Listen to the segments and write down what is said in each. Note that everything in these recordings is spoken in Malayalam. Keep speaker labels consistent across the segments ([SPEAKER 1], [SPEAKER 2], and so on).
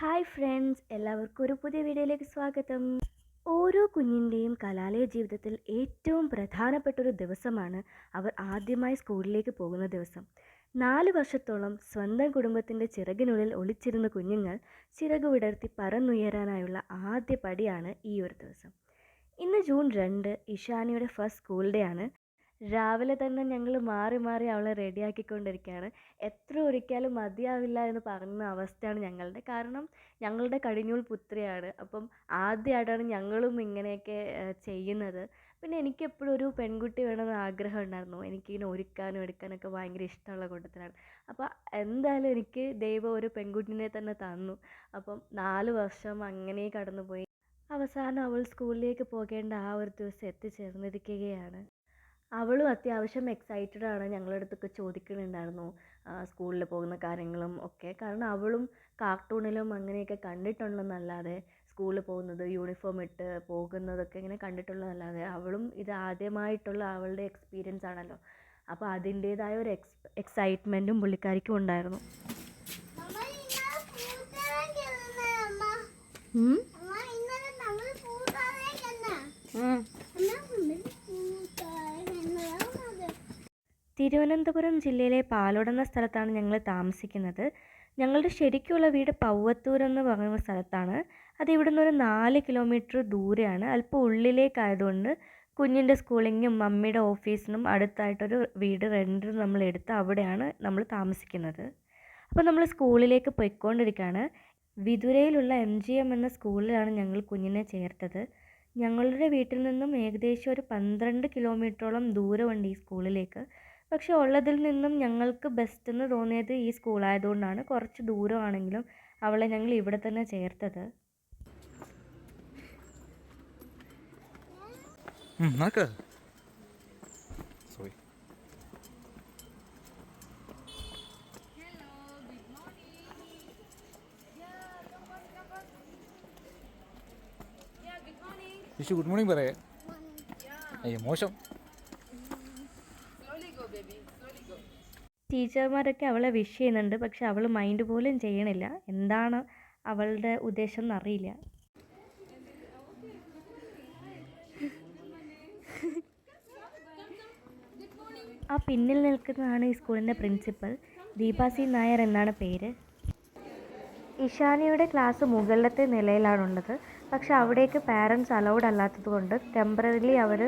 [SPEAKER 1] ഹായ് ഫ്രണ്ട്സ് എല്ലാവർക്കും ഒരു പുതിയ വീഡിയോയിലേക്ക് സ്വാഗതം. ഓരോ കുഞ്ഞിന്റെയും കലാലയ ജീവിതത്തിൽ ഏറ്റവും പ്രധാനപ്പെട്ട ഒരു ദിവസമാണ് അവർ ആദ്യമായി സ്കൂളിലേക്ക് പോകുന്ന ദിവസം. നാല് വർഷത്തോളം സ്വന്തം കുടുംബത്തിന്റെ ചിറകിനുള്ളിൽ ഒളിച്ചിരുന്ന കുഞ്ഞുങ്ങൾ ചിറക് വിടർത്തി പറന്നുയരാനായുള്ള ആദ്യ പടിയാണ് ഈ ഒരു ദിവസം. ഇന്ന് ജൂൺ രണ്ട് ഇഷാനിയുടെ ഫസ്റ്റ് സ്കൂൾ ഡേ ആണ്. രാവിലെ തന്നെ ഞങ്ങൾ മാറി മാറി അവളെ റെഡിയാക്കിക്കൊണ്ടിരിക്കുകയാണ് എത്ര ഒരുക്കിയാലും മതിയാവില്ല എന്ന് പറയുന്ന അവസ്ഥയാണ് ഞങ്ങളുടെ. കാരണം ഞങ്ങളുടെ കടിഞ്ഞൂൽ പുത്രിയാണ്. അപ്പം ആദ്യമായിട്ടാണ് ഞങ്ങളും ഇങ്ങനെയൊക്കെ ചെയ്യുന്നത്. പിന്നെ എനിക്ക് എപ്പോഴും ഒരു പെൺകുട്ടി വേണമെന്ന് ആഗ്രഹം ഉണ്ടായിരുന്നു. എനിക്കിങ്ങനെ ഒരുക്കാനും എടുക്കാനൊക്കെ ഭയങ്കര ഇഷ്ടമുള്ള കൂട്ടത്തിലാണ്. അപ്പോൾ എന്തായാലും എനിക്ക് ദൈവം ഒരു പെൺകുട്ടിനെ തന്നെ തന്നു. അപ്പം നാല് വർഷം അങ്ങനെ കടന്നുപോയി. അവസാനം അവൾ സ്കൂളിലേക്ക് പോകേണ്ട ആ ഒരു ദിവസം എത്തിച്ചേർന്നിരിക്കുകയാണ്. അവളും അത്യാവശ്യം എക്സൈറ്റഡ് ആണ് ഞങ്ങളുടെ അടുത്തൊക്കെ ചോദിക്കുന്നുണ്ടായിരുന്നു സ്കൂളിൽ പോകുന്ന കാര്യങ്ങളും ഒക്കെ. കാരണം അവളും കാർട്ടൂണിലും അങ്ങനെയൊക്കെ കണ്ടിട്ടുണ്ടെന്നല്ലാതെ സ്കൂളിൽ പോകുന്നത് യൂണിഫോം ഇട്ട് പോകുന്നതൊക്കെ ഇങ്ങനെ കണ്ടിട്ടുള്ളതല്ലാതെ അവളും ഇത് ആദ്യമായിട്ടുള്ള അവളുടെ എക്സ്പീരിയൻസ് ആണല്ലോ. അപ്പോൾ അതിന്റേതായ ഒരു എക്സ് എക്സൈറ്റ്മെന്റും പുള്ളിക്കാരിക്കും ഉണ്ടായിരുന്നു. തിരുവനന്തപുരം ജില്ലയിലെ പാലോട് എന്ന സ്ഥലത്താണ് ഞങ്ങൾ താമസിക്കുന്നത്. ഞങ്ങളുടെ ശരിക്കുള്ള വീട് പൗവത്തൂർ എന്ന് പറയുന്ന സ്ഥലത്താണ്. അത് ഇവിടുന്ന് ഒരു നാല് കിലോമീറ്റർ ദൂരെയാണ്. അല്പം ഉള്ളിലേക്കായതുകൊണ്ട് കുഞ്ഞിന്റെ സ്കൂളിങ്ങും മമ്മിയുടെ ഓഫീസിനും അടുത്തായിട്ടൊരു വീട് റെന്റിന് നമ്മൾ എടുത്ത് അവിടെയാണ് നമ്മൾ താമസിക്കുന്നത്. അപ്പോൾ നമ്മൾ സ്കൂളിലേക്ക് പോയിക്കൊണ്ടിരിക്കുകയാണ്. വിതുരയിലുള്ള എം ജി എം എന്ന സ്കൂളിലാണ് ഞങ്ങൾ കുഞ്ഞിനെ ചേർത്തത്. ഞങ്ങളുടെ വീട്ടിൽ നിന്നും ഏകദേശം ഒരു പന്ത്രണ്ട് കിലോമീറ്ററോളം ദൂരമുണ്ട് ഈ സ്കൂളിലേക്ക്. പക്ഷെ ഉള്ളതിൽ നിന്നും ഞങ്ങൾക്ക് ബെസ്റ്റ് എന്ന് തോന്നിയത് ഈ സ്കൂളായതുകൊണ്ടാണ് കുറച്ച് ദൂരമാണെങ്കിലും അവളെ ഞങ്ങൾ ഇവിടെ തന്നെ ചേർത്തത്.
[SPEAKER 2] ഗുഡ് മോർണിംഗ് പറയേ. അയ്യോ മോശം.
[SPEAKER 1] ടീച്ചർമാരൊക്കെ അവളെ വിഷ് ചെയ്യുന്നുണ്ട്. പക്ഷെ അവൾ മൈൻഡ് പോലും ചെയ്യണില്ല. എന്താണ് അവളുടെ ഉദ്ദേശം എന്നറിയില്ല. ആ പിന്നിൽ നിൽക്കുന്നതാണ് ഈ സ്കൂളിന്റെ പ്രിൻസിപ്പൽ ദീപാസി നായർ എന്നാണ് പേര്. ഇഷാനിയുടെ ക്ലാസ് മുകളിലത്തെ നിലയിലാണുള്ളത്. പക്ഷെ അവിടേക്ക് പാരൻസ് അലൗഡ് അല്ലാത്തത് കൊണ്ട് ടെമ്പററിലി അവർ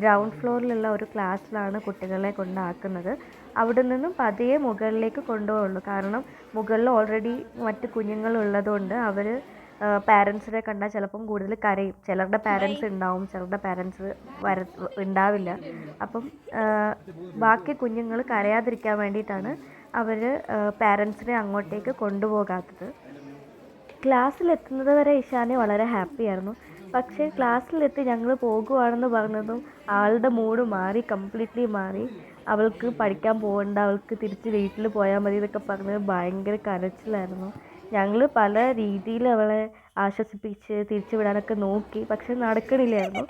[SPEAKER 1] ഗ്രൗണ്ട് ഫ്ലോറിലുള്ള ഒരു ക്ലാസ്സിലാണ് കുട്ടികളെ കൊണ്ടാക്കുന്നത്. അവിടെ നിന്നും പതിയെ മുകളിലേക്ക് കൊണ്ടുപോകുള്ളൂ കാരണം മുകളിൽ ഓൾറെഡി മറ്റ് കുഞ്ഞുങ്ങൾ ഉള്ളതുകൊണ്ട് അവർ പാരൻസിനെ കണ്ടാൽ ചിലപ്പം കൂടുതൽ കരയും. ചിലരുടെ പാരൻസ് ഉണ്ടാവും ചിലരുടെ പാരൻസ് വര ഉണ്ടാവില്ല. അപ്പം ബാക്കി കുഞ്ഞുങ്ങൾ കരയാതിരിക്കാൻ വേണ്ടിയിട്ടാണ് അവർ പാരൻസിനെ അങ്ങോട്ടേക്ക് കൊണ്ടുപോകാത്തത്. ക്ലാസ്സിലെത്തുന്നത് വരെ ഇഷാനെ വളരെ ഹാപ്പി ആയിരുന്നു. പക്ഷേ ക്ലാസ്സിലെത്തി ഞങ്ങൾ പോകുവാണെന്ന് പറഞ്ഞതും ആളുടെ മൂഡ് മാറി കംപ്ലീറ്റ്ലി മാറി. അവൾക്ക് പഠിക്കാൻ പോകണ്ട അവൾക്ക് തിരിച്ച് വീട്ടിൽ പോയാൽ മതി എന്നൊക്കെ പറഞ്ഞ് ഭയങ്കര കരച്ചിലായിരുന്നു. ഞങ്ങൾ പല രീതിയിൽ അവളെ ആശ്വസിപ്പിച്ച് തിരിച്ചു വിടാനൊക്കെ നോക്കി പക്ഷെ നടക്കണില്ലായിരുന്നു.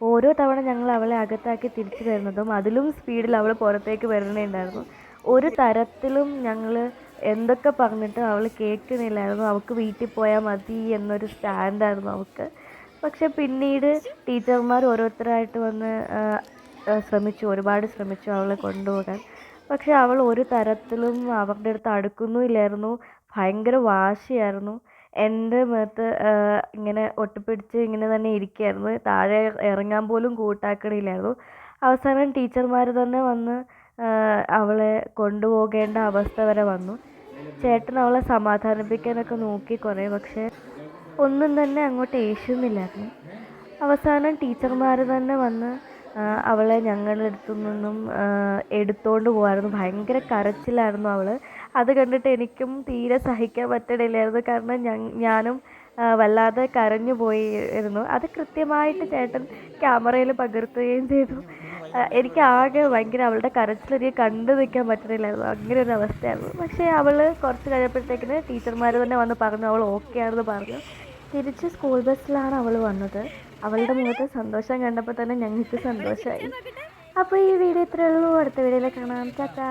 [SPEAKER 1] ഓരോ തവണ ഞങ്ങൾ അവളെ അകത്താക്കി തിരിച്ചു വരുന്നതും അതിലും സ്പീഡിൽ അവൾ പുറത്തേക്ക് വരുന്നുണ്ടായിരുന്നു ഒരു തരത്തിലും ഞങ്ങൾ എന്തൊക്കെ പറഞ്ഞിട്ടും അവൾ കേൾക്കുന്നില്ലായിരുന്നു. അവൾക്ക് വീട്ടിൽ പോയാൽ മതി എന്നൊരു സ്റ്റാൻഡായിരുന്നു അവൾക്ക് പക്ഷെ പിന്നീട് ടീച്ചർമാർ ഓരോരുത്തരായിട്ട് വന്ന് ശ്രമിച്ചു ഒരുപാട് ശ്രമിച്ചു അവളെ കൊണ്ടുപോകാൻ. പക്ഷെ അവൾ ഒരു തരത്തിലും അവരുടെ അടുത്ത് അടുക്കുന്നുമില്ലായിരുന്നു. ഭയങ്കര വാശിയായിരുന്നു. എന്റെ മേത്ത് ഇങ്ങനെ ഒട്ടിപ്പിടിച്ച് ഇങ്ങനെ തന്നെ ഇരിക്കുകയായിരുന്നു. താഴെ ഇറങ്ങാൻ പോലും കൂട്ടാക്കണില്ലായിരുന്നു. അവസാനം ടീച്ചർമാർ തന്നെ വന്ന് അവളെ കൊണ്ടുപോകേണ്ട അവസ്ഥ വരെ വന്നു. ചേട്ടൻ അവളെ സമാധാനിപ്പിക്കാനൊക്കെ നോക്കി കുറേ പക്ഷേ ഒന്നും തന്നെ അങ്ങോട്ട് ഏഷ്യുന്നില്ലായിരുന്നു അവസാനം ടീച്ചർമാർ തന്നെ വന്ന് അവളെ ഞങ്ങളുടെ അടുത്തു നിന്നും എടുത്തുകൊണ്ട് പോകുമായിരുന്നു ഭയങ്കര കരച്ചിലായിരുന്നു അവൾ അത് കണ്ടിട്ട് എനിക്കും തീരെ സഹിക്കാൻ പറ്റണില്ലായിരുന്നു. കാരണം ഞാനും വല്ലാതെ കരഞ്ഞു പോയിരുന്നു. അത് കൃത്യമായിട്ട് ചേട്ടൻ ക്യാമറയിൽ പകർത്തുകയും ചെയ്തു. എനിക്ക് ആകെ ഭയങ്കര അവളുടെ കരച്ചിലൊരു കണ്ടു നിൽക്കാൻ പറ്റുന്നില്ലായിരുന്നു അങ്ങനെ ഒരു അവസ്ഥയായിരുന്നു. പക്ഷേ അവൾ കുറച്ച് കഴിഞ്ഞപ്പോഴത്തേക്കിന് ടീച്ചർമാർ തന്നെ വന്ന് പറഞ്ഞു അവൾ ഓക്കെ ആണെന്ന് പറഞ്ഞു. തിരിച്ച് സ്കൂൾ ബസ്സിലാണ് അവൾ വന്നത്. അവളുടെ മുഖത്ത് സന്തോഷം കണ്ടപ്പോൾ തന്നെ ഞങ്ങൾക്ക് സന്തോഷമായി അപ്പോൾ ഈ വീഡിയോ ഇത്രയേ ഉള്ളൂ. അടുത്ത വീഡിയോയിൽ കാണാം. ചാച്ചാ